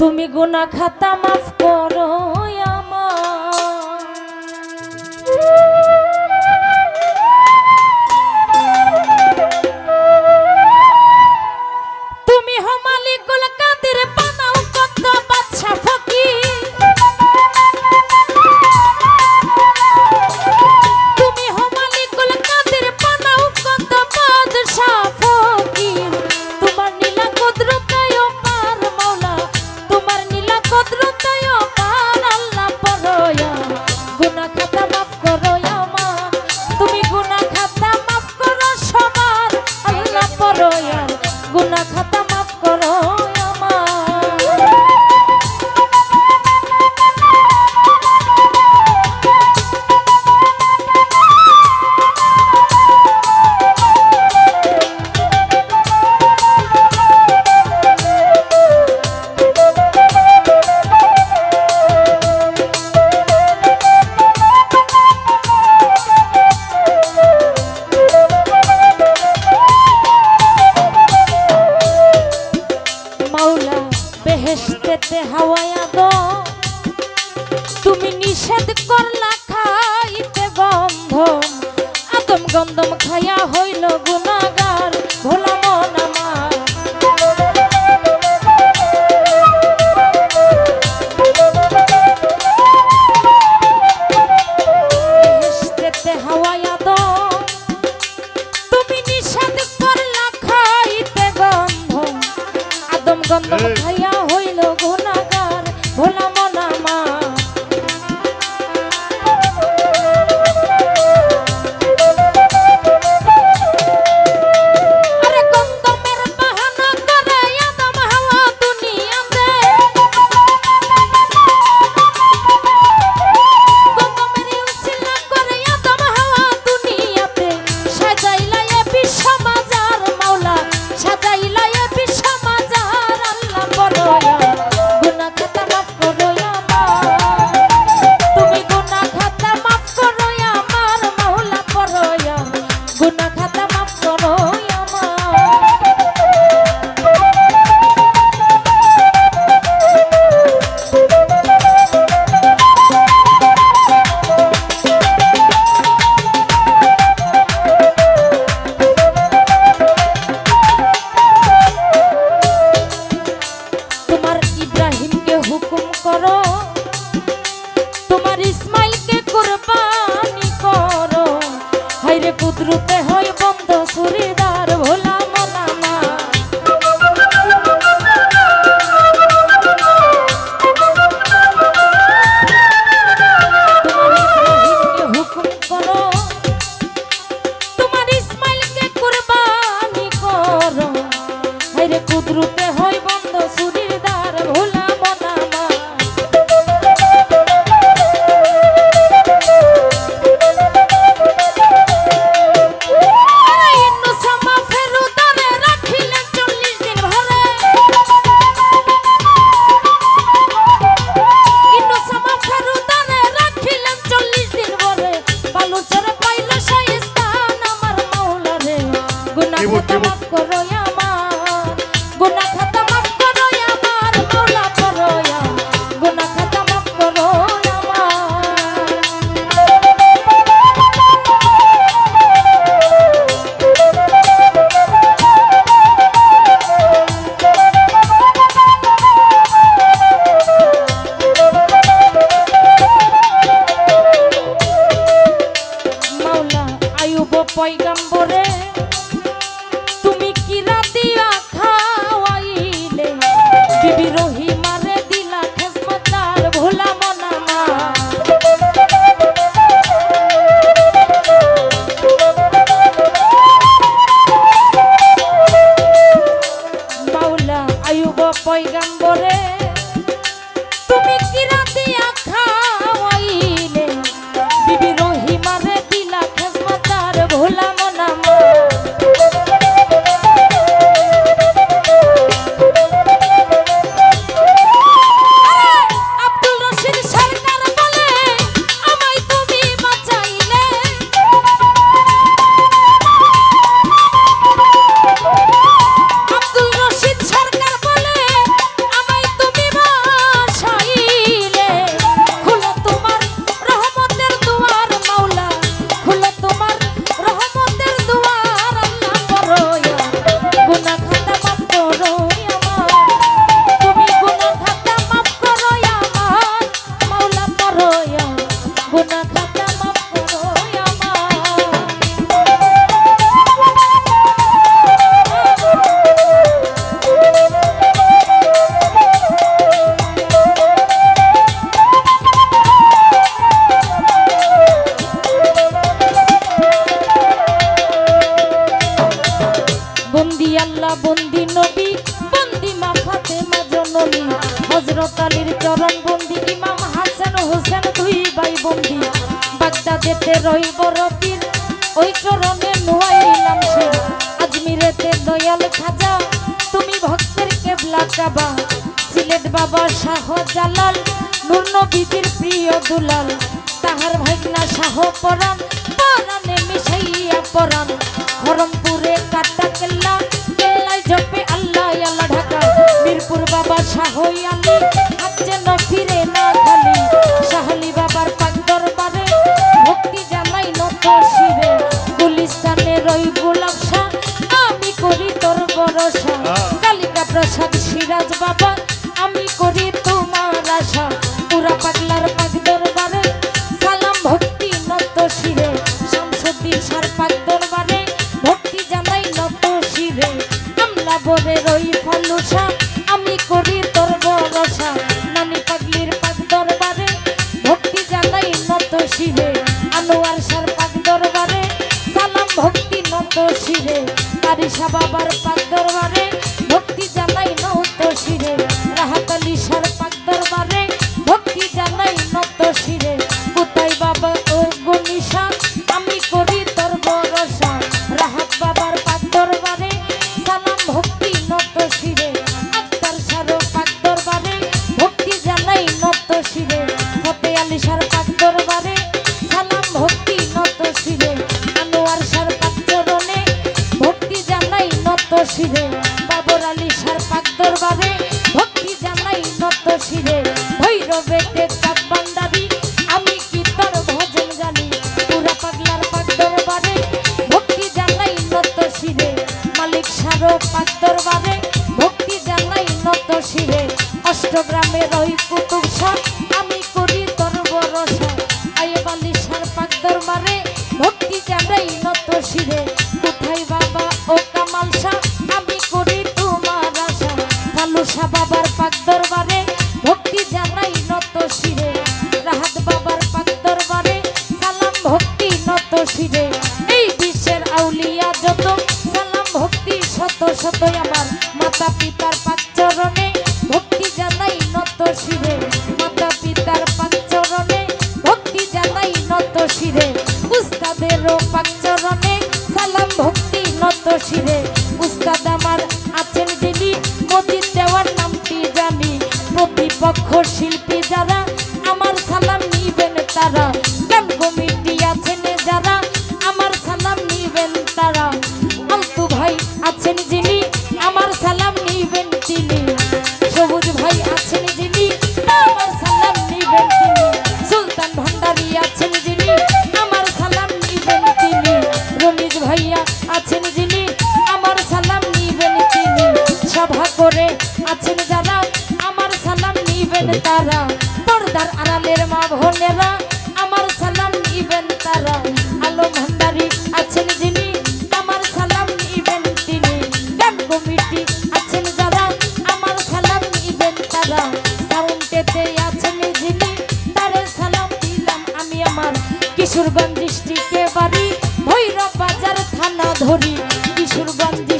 তুমি গুনা খাতা মাফ করো। বেহেশতেতে পয়গাম্বরে বন্দি আল্লাহ, বন্দি নবী, বন্দি মা ফাতেমা জননী। হজরত আলীর চরণ বন্দি, ইমাম হাসান হোসেন দুই ভাই বন্দি। বাগদাদেতে রইব রবির, ওই চরণে নোয়াইলাম সে আজমিরেতে দয়াল খাজা, তুমি ভক্তের কেবলা কাবা সিলেট বাবা শাহ জালাল, নূর নবীর প্রিয় দুলাল। তাহার ভাগনা শাহ পরাণ, পরাণে মিশাইয়া পরাণ। হরমপুরে কাটা কেল ঠাকুর বাবা শাহই আলী আজ যেন ফিরে না খালি শাহলি বাবার পাক দরবারে ভক্তি জানাই নত শিরে গুলিস্তানে রই গোলাপ শাহ আমি করি তোর বরসা তো শিরে কারিসা বাবার পাক দরবারে perfect. ভক্তি নত শিরে। উস্তাদ আমার আছেন যিনি মতিন I've